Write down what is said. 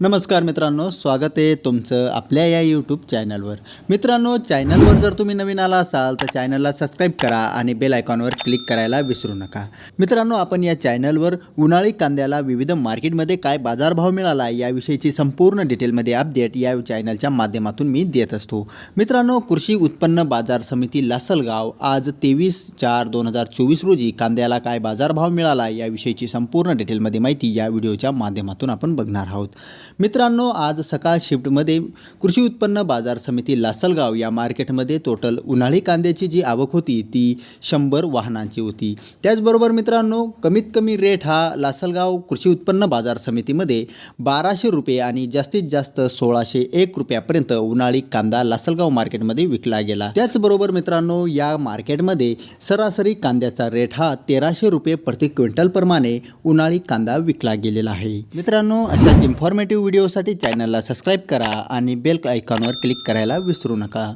नमस्कार मित्रांनो स्वागत आहे तुमचं आपल्या या यूट्यूब चॅनलवर मित्रांनो चॅनलवर जर तुम्ही नवीन आला असाल तर चॅनलला सबस्क्राईब करा आणि बेल आयकॉनवर क्लिक करायला विसरू नका. मित्रांनो आपण या चॅनलवर उन्हाळी कांद्याला विविध मार्केटमध्ये काय बाजारभाव मिळाला याविषयीची संपूर्ण डिटेलमध्ये अपडेट या चॅनलच्या माध्यमातून मी देत असतो. मित्रांनो कृषी उत्पन्न बाजार समिती लासलगाव आज तेवीस चार दोन हजार चोवीस रोजी कांद्याला काय बाजारभाव मिळाला याविषयीची संपूर्ण डिटेलमध्ये माहिती या व्हिडिओच्या माध्यमातून आपण बघणार आहोत. मित्रांनो आज सकाळ शिफ्टमध्ये कृषी उत्पन्न बाजार समिती लासलगाव या मार्केटमध्ये टोटल उन्हाळी कांद्याची जी आवक होती ती शंभर वाहनांची होती. त्याचबरोबर मित्रांनो कमीत कमी रेट हा लासलगाव कृषी उत्पन्न बाजार समितीमध्ये बाराशे रुपये आणि जास्तीत जास्त सोळाशे एक रुपयापर्यंत उन्हाळी कांदा लासलगाव मार्केटमध्ये विकला गेला. त्याचबरोबर मित्रांनो या मार्केटमध्ये सरासरी कांद्याचा रेट हा तेराशे रुपये प्रति क्विंटल प्रमाणे उन्हाळी कांदा विकला गेलेला आहे. मित्रांनो अशाच इन्फॉर्मेटिव्ह व्हिडिओसाठी चॅनलला सबस्क्राईब करा आणि बेल आयकॉनवर क्लिक करायला विसरू नका.